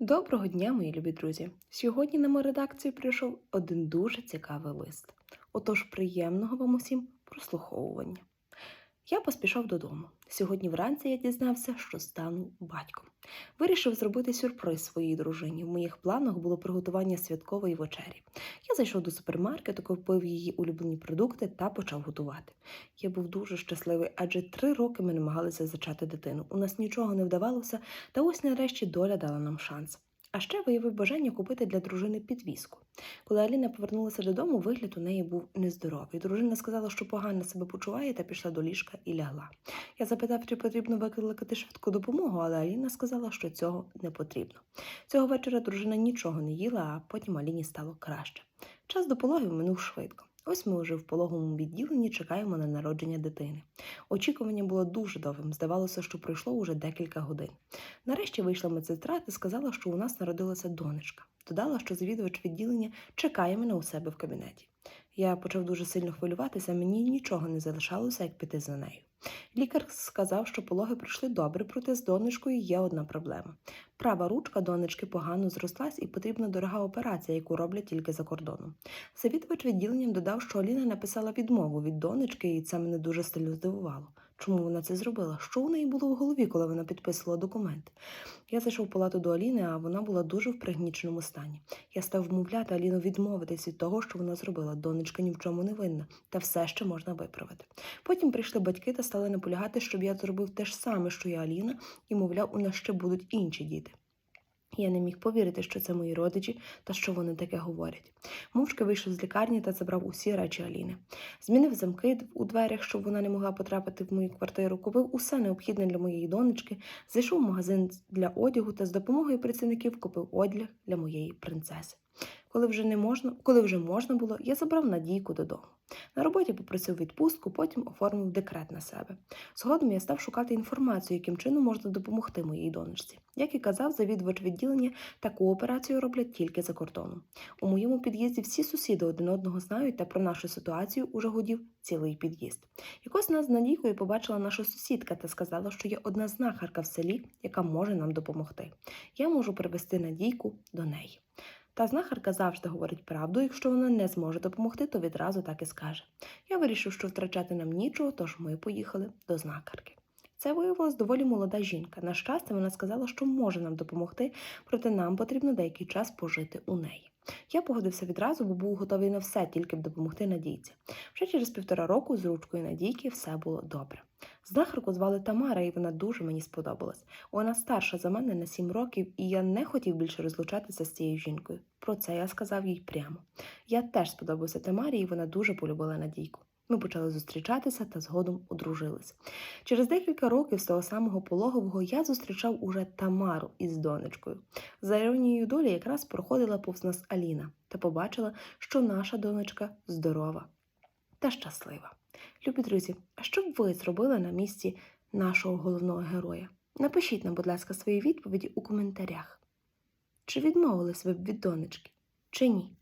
Доброго дня, мої любі друзі! Сьогодні на мою редакцію прийшов один дуже цікавий лист. Отож, приємного вам усім прослуховування. Я поспішав додому. Сьогодні вранці я дізнався, що стану батьком. Вирішив зробити сюрприз своїй дружині. В моїх планах було приготування святкової вечері. Я зайшов до супермаркету, купив її улюблені продукти та почав готувати. Я був дуже щасливий, адже три роки ми намагалися зачати дитину. У нас нічого не вдавалося, та ось нарешті доля дала нам шанс. А ще виявив бажання купити для дружини підвіску. Коли Аліна повернулася додому, вигляд у неї був нездоровий. Дружина сказала, що погано себе почуває, та пішла до ліжка і лягла. Я запитав, чи потрібно викликати швидку допомогу, але Аліна сказала, що цього не потрібно. Цього вечора дружина нічого не їла, а потім Аліні стало краще. Час до пологів минув швидко. Ось ми вже в пологовому відділенні чекаємо на народження дитини. Очікування було дуже довгим. Здавалося, що пройшло уже декілька годин. Нарешті вийшла медсестра та сказала, що у нас народилася донечка. Додала, що завідувач відділення чекає мене у себе в кабінеті. Я почав дуже сильно хвилюватися, мені нічого не залишалося, як піти за нею. Лікар сказав, що пологи пройшли добре, проте з донечкою є одна проблема. Права ручка донечки погано зрослась і потрібна дорога операція, яку роблять тільки за кордоном. Завідувач відділенням додав, що Аліна написала відмову від донечки, і це мене дуже сильно здивувало. Чому вона це зробила? Що у неї було в голові, коли вона підписувала документи? Я зайшов в палату до Аліни, а вона була дуже в пригніченому стані. Я став вмовляти Аліну відмовитись від того, що вона зробила. Донечка ні в чому не винна, та все ще можна виправити. Потім прийшли батьки та стали наполягати, щоб я зробив те ж саме, що я Аліна, і, мовляв, у нас ще будуть інші діти. Я не міг повірити, що це мої родичі та що вони таке говорять. Мовчки вийшов з лікарні та забрав усі речі Аліни. Змінив замки у дверях, щоб вона не могла потрапити в мою квартиру, купив усе необхідне для моєї донечки, зайшов в магазин для одягу та з допомогою працівників купив одяг для моєї принцеси. Коли вже не можна, коли вже можна було, я забрав Надійку додому. На роботі попросив відпустку, потім оформив декрет на себе. Згодом я став шукати інформацію, яким чином можна допомогти моїй донечці. Як і казав, завідувач відділення таку операцію роблять тільки за кордоном. У моєму під'їзді всі сусіди один одного знають, та про нашу ситуацію уже гудів цілий під'їзд. Якось нас з Надійкою побачила наша сусідка та сказала, що є одна знахарка в селі, яка може нам допомогти. Я можу привезти Надійку до неї. Та знахарка завжди говорить правду, якщо вона не зможе допомогти, то відразу так і скаже. Я вирішив, що втрачати нам нічого, тож ми поїхали до знахарки. Це виявилась доволі молода жінка. На щастя, вона сказала, що може нам допомогти, проте нам потрібно деякий час пожити у неї. Я погодився відразу, бо був готовий на все, тільки б допомогти надійці. Вже через півтора року з ручкою надійки все було добре. Знахарку звали Тамара, і вона дуже мені сподобалась. Вона старша за мене на сім років, і я не хотів більше розлучатися з цією жінкою. Про це я сказав їй прямо. Я теж сподобався Тамарі, і вона дуже полюбила Надійку. Ми почали зустрічатися та згодом одружились. Через декілька років з того самого пологового я зустрічав уже Тамару із донечкою. За іронією долі якраз проходила повз нас Аліна та побачила, що наша донечка здорова та щаслива. Любі друзі, а що б ви зробили на місці нашого головного героя? Напишіть нам, будь ласка, свої відповіді у коментарях. Чи відмовились ви б від донечки, чи ні?